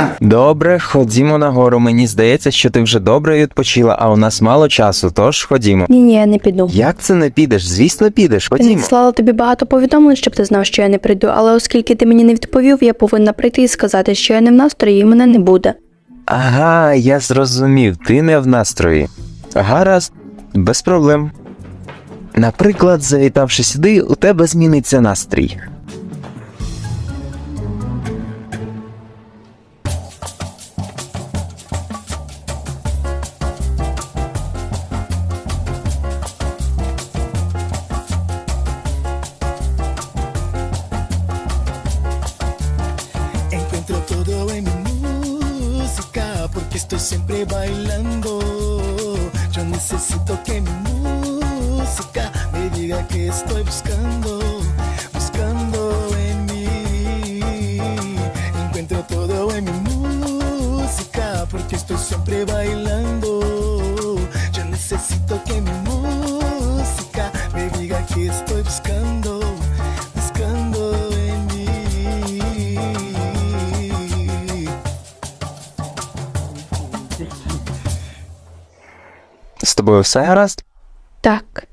Добре, ходімо нагору. Мені здається, що ти вже добре відпочила, а у нас мало часу, тож ходімо. Ні, ні, я не піду. Як це не підеш? Звісно, підеш. Я Ходімо. надіслала тобі багато повідомлень, щоб ти знав, що я не прийду, але оскільки ти мені не відповів, я повинна прийти і сказати, що я не в настрої і мене не буде. Ага, я зрозумів, ти не в настрої. Гаразд, без проблем. Наприклад, завітавши сюди, у тебе зміниться настрій. Estoy siempre bailando. Yo necesito que mi música me diga que estoy buscando, buscando en mí. Encuentro todo en mi música porque estoy siempre bailando. Yo necesito que mi música me diga que estoy buscando, З тобою все гаразд? Так,